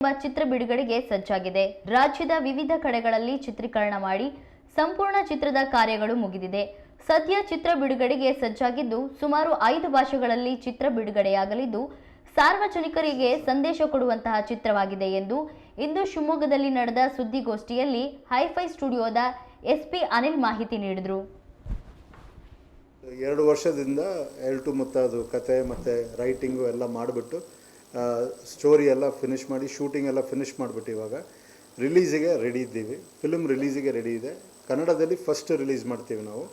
ಎಂಬ ಚಿತ್ರ ಬಿಡುಗಡೆಗೆ ಸಜ್ಜಾಗಿದೆ. ರಾಜ್ಯದ ವಿವಿಧ ಕಡೆಗಳಲ್ಲಿ ಚಿತ್ರೀಕರಣ ಮಾಡಿ ಸಂಪೂರ್ಣ ಚಿತ್ರದ ಕಾರ್ಯಗಳು ಮುಗಿದಿದೆ. ಸದ್ಯ ಚಿತ್ರ ಬಿಡುಗಡೆಗೆ ಸಜ್ಜಾಗಿದ್ದು ಸುಮಾರು ಐದು ಭಾಷೆಗಳಲ್ಲಿ ಚಿತ್ರ ಬಿಡುಗಡೆಯಾಗಲಿದ್ದು ಸಾರ್ವಜನಿಕರಿಗೆ ಸಂದೇಶ ಕೊಡುವಂತಹ ಚಿತ್ರವಾಗಿದೆ ಎಂದು ಇಂದು ಶಿವಮೊಗ್ಗದಲ್ಲಿ ನಡೆದ ಸುದ್ದಿಗೋಷ್ಠಿಯಲ್ಲಿ ಹೈಫೈ ಸ್ಟುಡಿಯೋದ ಎಸ್ಪಿ ಅನಿಲ್ ಮಾಹಿತಿ ನೀಡಿದರು. ಎರಡು ವರ್ಷದಿಂದ ಎಲ್ಟು ಮತ್ತು ಅದು ಕತೆ ಮತ್ತು ರೈಟಿಂಗು ಎಲ್ಲ ಮಾಡಿಬಿಟ್ಟು ಸ್ಟೋರಿ ಎಲ್ಲ ಫಿನಿಷ್ ಮಾಡಿ ಶೂಟಿಂಗ್ ಎಲ್ಲ ಫಿನಿಷ್ ಮಾಡಿಬಿಟ್ಟು ಇವಾಗ ರಿಲೀಸಿಗೆ ರೆಡಿ ಇದ್ದೀವಿ. ಫಿಲ್ಮ್ ರಿಲೀಸಿಗೆ ರೆಡಿ ಇದೆ. ಕನ್ನಡದಲ್ಲಿ ಫಸ್ಟ್ ರಿಲೀಸ್ ಮಾಡ್ತೀವಿ ನಾವು.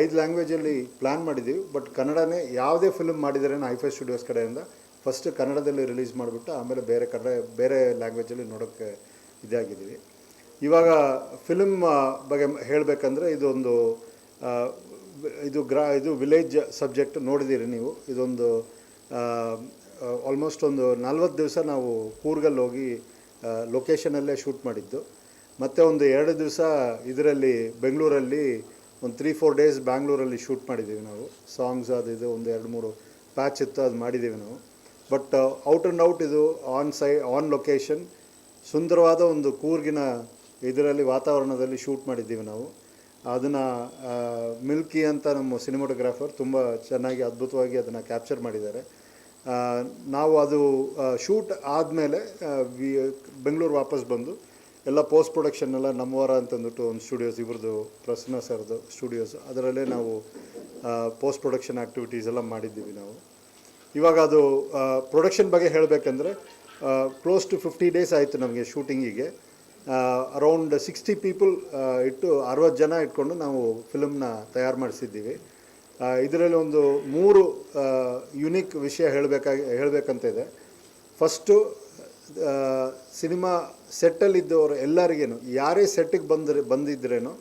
ಐದು ಲ್ಯಾಂಗ್ವೇಜಲ್ಲಿ ಪ್ಲ್ಯಾನ್ ಮಾಡಿದ್ದೀವಿ ಬಟ್ ಕನ್ನಡನೇ ಯಾವುದೇ ಫಿಲ್ಮ್ ಮಾಡಿದರೆ ಐಫೈ ಸ್ಟುಡಿಯೋಸ್ ಕಡೆಯಿಂದ ಫಸ್ಟ್ ಕನ್ನಡದಲ್ಲಿ ರಿಲೀಸ್ ಮಾಡಿಬಿಟ್ಟು ಆಮೇಲೆ ಬೇರೆ ಕನ್ನಡ ಬೇರೆ ಲ್ಯಾಂಗ್ವೇಜಲ್ಲಿ ನೋಡೋಕ್ಕೆ ಇದಾಗಿದ್ದೀವಿ. ಇವಾಗ ಫಿಲಮ್ ಬಗ್ಗೆ ಹೇಳಬೇಕಂದ್ರೆ ಇದೊಂದು ಇದು ಗ್ರಾ, ಇದು ವಿಲೇಜ್ ಸಬ್ಜೆಕ್ಟ್ ನೋಡಿದ್ದೀರಿ ನೀವು. ಇದೊಂದು ಆಲ್ಮೋಸ್ಟ್ ಒಂದು ನಲ್ವತ್ತು ದಿವಸ ನಾವು ಕೂರ್ಗಲ್ಲಿ ಹೋಗಿ ಲೊಕೇಶನಲ್ಲೇ ಶೂಟ್ ಮಾಡಿದ್ದು. ಮತ್ತು ಒಂದು ಎರಡು ದಿವಸ ಇದರಲ್ಲಿ ಬೆಂಗಳೂರಲ್ಲಿ ಒಂದು ತ್ರೀ ಫೋರ್ ಡೇಸ್ ಬ್ಯಾಂಗ್ಳೂರಲ್ಲಿ ಶೂಟ್ ಮಾಡಿದ್ದೀವಿ ನಾವು. ಸಾಂಗ್ಸ್ ಅದು ಇದು, ಒಂದು ಎರಡು, ಮೂರು ಪ್ಯಾಚ್ ಇತ್ತು, ಅದು ಮಾಡಿದ್ದೀವಿ ನಾವು. ಬಟ್ ಔಟ್ ಆ್ಯಂಡ್ ಔಟ್ ಇದು ಆನ್ ಸೈ ಆನ್ ಲೊಕೇಶನ್ ಸುಂದರವಾದ ಒಂದು ಕೂರ್ಗಿನ ಇದರಲ್ಲಿ ವಾತಾವರಣದಲ್ಲಿ ಶೂಟ್ ಮಾಡಿದ್ದೀವಿ ನಾವು. ಅದನ್ನು ಮಿಲ್ಕಿ ಅಂತ ನಮ್ಮ ಸಿನಿಮಾಟೋಗ್ರಾಫರ್ ತುಂಬ ಚೆನ್ನಾಗಿ ಅದ್ಭುತವಾಗಿ ಅದನ್ನು ಕ್ಯಾಪ್ಚರ್ ಮಾಡಿದ್ದಾರೆ. ನಾವು ಅದು ಶೂಟ್ ಆದಮೇಲೆ ವಿ, ಬೆಂಗಳೂರು ವಾಪಸ್ ಬಂದು ಎಲ್ಲ ಪೋಸ್ಟ್ ಪ್ರೊಡಕ್ಷನ್ ಎಲ್ಲ ನಮ್ಮವರ ಅಂತಂದ್ಬಿಟ್ಟು ಒಂದು ಸ್ಟುಡಿಯೋಸ್ ಇವ್ರದ್ದು ಪ್ರಸನ್ನ ಸರ್ದು ಸ್ಟುಡಿಯೋಸ್ ಅದರಲ್ಲೇ ನಾವು ಪೋಸ್ಟ್ ಪ್ರೊಡಕ್ಷನ್ ಆ್ಯಕ್ಟಿವಿಟೀಸ್ ಎಲ್ಲ ಮಾಡಿದ್ದೀವಿ ನಾವು. ಇವಾಗ ಅದು ಪ್ರೊಡಕ್ಷನ್ ಬಗ್ಗೆ ಹೇಳಬೇಕಂದ್ರೆ ಕ್ಲೋಸ್ ಟು ಫಿಫ್ಟಿ ಡೇಸ್ ಆಯಿತು ನಮಗೆ ಶೂಟಿಂಗಿಗೆ ಅರೌಂಡ್ ಸಿಕ್ಸ್ಟಿ ಪೀಪಲ್ ಇಟ್ಟು ಅರವತ್ತು ಜನ ಇಟ್ಕೊಂಡು ನಾವು ಫಿಲಮ್ನ ತಯಾರು ಮಾಡಿಸಿದ್ದೀವಿ. ಇದರಲ್ಲಿ ಒಂದು ಮೂರು ಯುನಿಕ್ ವಿಷಯ ಹೇಳಬೇಕಾಗಿ ಹೇಳಬೇಕಂತ ಇದೆ ಫಸ್ಟು ಸಿನಿಮಾ ಸೆಟ್ಟಲ್ಲಿದ್ದವರು ಎಲ್ಲರಿಗೇನು, ಯಾರೇ ಸೆಟ್ಟಿಗೆ ಬಂದ್ರೆ, ಬಂದಿದ್ರೇನೋ,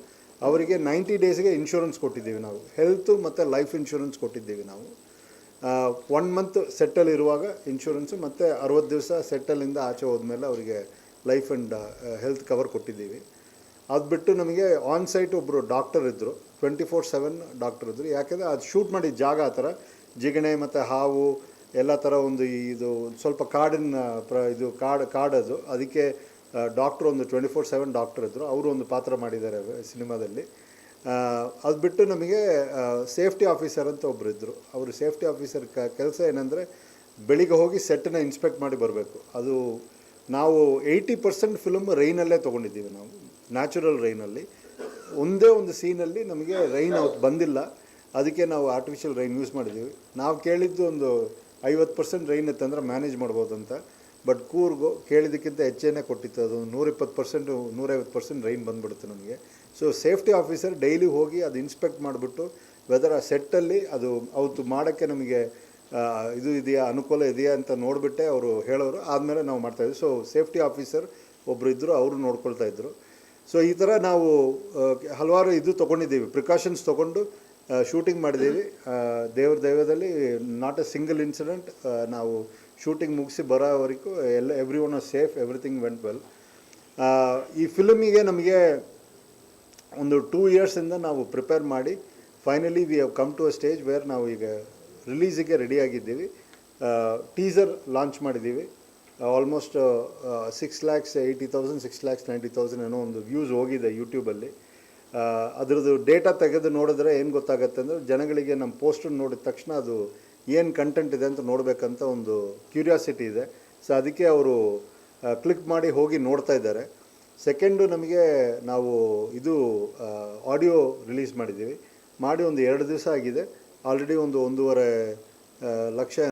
ಅವರಿಗೆ ನೈಂಟಿ ಡೇಸ್ಗೆ ಇನ್ಶೂರೆನ್ಸ್ ಕೊಟ್ಟಿದ್ದೀವಿ ನಾವು. ಹೆಲ್ತು ಮತ್ತು ಲೈಫ್ ಇನ್ಶೂರೆನ್ಸ್ ಕೊಟ್ಟಿದ್ದೀವಿ ನಾವು. ಒನ್ ಮಂತ್ ಸೆಟ್ಟಲ್ಲಿರುವಾಗ ಇನ್ಶೂರೆನ್ಸು ಮತ್ತು ಅರವತ್ತು ದಿವಸ ಸೆಟ್ಟಲ್ಲಿಂದ ಆಚೆ ಹೋದ್ಮೇಲೆ ಅವರಿಗೆ ಲೈಫ್ ಆ್ಯಂಡ್ ಹೆಲ್ತ್ ಕವರ್ ಕೊಟ್ಟಿದ್ದೀವಿ. ಅದು ಬಿಟ್ಟು ನಮಗೆ ಆನ್ ಸೈಟ್ ಒಬ್ಬರು ಡಾಕ್ಟರ್ ಇದ್ದರು ಟ್ವೆಂಟಿ ಫೋರ್ ಸೆವೆನ್ ಡಾಕ್ಟರ್ ಇದ್ದರು ಯಾಕೆಂದರೆ ಅದು ಶೂಟ್ ಮಾಡಿದ ಜಾಗ ಆ ಥರ, ಜಿಗಣೆ ಮತ್ತು ಹಾವು, ಎಲ್ಲ ಥರ ಒಂದು ಇದು ಸ್ವಲ್ಪ ಕಾಡಿನ, ಪ್ರ, ಇದು ಕಾಡು, ಕಾಡದು. ಅದಕ್ಕೆ ಡಾಕ್ಟ್ರು ಒಂದು ಟ್ವೆಂಟಿ ಫೋರ್ ಸೆವೆನ್ ಡಾಕ್ಟರ್ ಇದ್ದರು ಅವರು ಒಂದು ಪಾತ್ರ ಮಾಡಿದ್ದಾರೆ ಸಿನಿಮಾದಲ್ಲಿ. ಅದು ಬಿಟ್ಟು ನಮಗೆ ಸೇಫ್ಟಿ ಆಫೀಸರ್ ಅಂತ ಒಬ್ಬರು ಇದ್ದರು ಅವರು ಸೇಫ್ಟಿ ಆಫೀಸರ್ ಕೆಲಸ ಏನಂದರೆ, ಬೆಳಿಗ್ಗೆ ಹೋಗಿ ಸೆಟ್ಟನ್ನ ಇನ್ಸ್ಪೆಕ್ಟ್ ಮಾಡಿ ಬರಬೇಕು. ಅದು ನಾವು ಏಯ್ಟಿ ಪರ್ಸೆಂಟ್ ಫಿಲಮ್ ರೈನಲ್ಲೇ ತೊಗೊಂಡಿದ್ದೀವಿ ನಾವು ನ್ಯಾಚುರಲ್ ರೈನಲ್ಲಿ ಒಂದೇ ಒಂದು ಸೀನಲ್ಲಿ ನಮಗೆ ರೈನ್ ಅವತ್ತು ಬಂದಿಲ್ಲ. ಅದಕ್ಕೆ ನಾವು ಆರ್ಟಿಫಿಷಿಯಲ್ ರೈನ್ ಯೂಸ್ ಮಾಡಿದ್ದೀವಿ. ನಾವು ಕೇಳಿದ್ದು ಒಂದು ಐವತ್ತು ಪರ್ಸೆಂಟ್ ರೈನ್ ಇತ್ತಂದ್ರೆ ಮ್ಯಾನೇಜ್ ಮಾಡ್ಬೋದು ಅಂತ ಬಟ್ ಕೂರ್ಗು ಕೇಳಿದ್ದಕ್ಕಿಂತ ಹೆಚ್ಚೇನೆ ಕೊಟ್ಟಿತ್ತು. ಅದು ನೂರಿಪ್ಪತ್ತು ಪರ್ಸೆಂಟು ನೂರೈವತ್ತು ಪರ್ಸೆಂಟ್ ರೈನ್ ಬಂದ್ಬಿಡುತ್ತೆ ನಮಗೆ. ಸೊ ಸೇಫ್ಟಿ ಆಫೀಸರ್ ಡೈಲಿ ಹೋಗಿ ಅದು ಇನ್ಸ್ಪೆಕ್ಟ್ ಮಾಡಿಬಿಟ್ಟು ವೆದರ್ ಆ ಸೆಟ್ಟಲ್ಲಿ ಅದು ಅವತ್ತು ಮಾಡೋಕ್ಕೆ ನಮಗೆ ಇದು ಇದೆಯಾ, ಅನುಕೂಲ ಇದೆಯಾ ಅಂತ ನೋಡಿಬಿಟ್ಟೆ ಅವರು ಹೇಳೋರು. ಆದಮೇಲೆ ನಾವು ಮಾಡ್ತಾಯಿದ್ವಿ ಸೊ ಸೇಫ್ಟಿ ಆಫೀಸರ್ ಒಬ್ಬರು ಇದ್ದರು ಅವರು ನೋಡ್ಕೊಳ್ತಾ ಇದ್ದರು ಸೊ ಈ ಥರ ನಾವು ಹಲವಾರು ಇದು ತೊಗೊಂಡಿದ್ದೀವಿ. ಪ್ರಿಕಾಷನ್ಸ್ ತೊಗೊಂಡು ಶೂಟಿಂಗ್ ಮಾಡಿದ್ದೀವಿ. ದೇವ್ರ ದೈವದಲ್ಲಿ ನಾಟ್ ಎ ಸಿಂಗಲ್ ಇನ್ಸಿಡೆಂಟ್ ನಾವು ಶೂಟಿಂಗ್ ಮುಗಿಸಿ ಬರೋವರೆಗೂ ಎಲ್ಲ every one are safe everything went well ಈ ಫಿಲಮಿಗೆ ನಮಗೆ ಒಂದು ಟೂ ಇಯರ್ಸಿಂದ ನಾವು ಪ್ರಿಪೇರ್ ಮಾಡಿ finally we have come to a stage where ನಾವು ಈಗ ರಿಲೀಸಿಗೆ ರೆಡಿಯಾಗಿದ್ದೀವಿ. ಟೀಸರ್ ಲಾಂಚ್ ಮಾಡಿದ್ದೀವಿ. Almost six lakhs eighty thousand six lakhs ninety thousand ಏನೋ ಒಂದು ವ್ಯೂಸ್ ಹೋಗಿದೆ ಯೂಟ್ಯೂಬಲ್ಲಿ ಅದರದ್ದು ಡೇಟಾ ತೆಗೆದು ನೋಡಿದ್ರೆ ಏನು ಗೊತ್ತಾಗುತ್ತೆ ಅಂದರೆ ಜನಗಳಿಗೆ ನಮ್ಮ ಪೋಸ್ಟರ್ ನೋಡಿದ ತಕ್ಷಣ ಅದು ಏನು ಕಂಟೆಂಟ್ ಇದೆ ಅಂತ ನೋಡಬೇಕಂತ ಒಂದು ಕ್ಯೂರಿಯಾಸಿಟಿ ಇದೆ. ಸೊ ಅದಕ್ಕೆ ಅವರು ಕ್ಲಿಕ್ ಮಾಡಿ ಹೋಗಿ ನೋಡ್ತಾ ಇದ್ದಾರೆ. ಸೆಕೆಂಡು ನಮಗೆ ನಾವು ಇದು ಆಡಿಯೋ ರಿಲೀಸ್ ಮಾಡಿದ್ದೀವಿ. ಮಾಡಿ ಒಂದು ಎರಡು ದಿವಸ ಆಗಿದೆ. ಆಲ್ರೆಡಿ ಒಂದು ಒಂದೂವರೆ ಲಕ್ಷ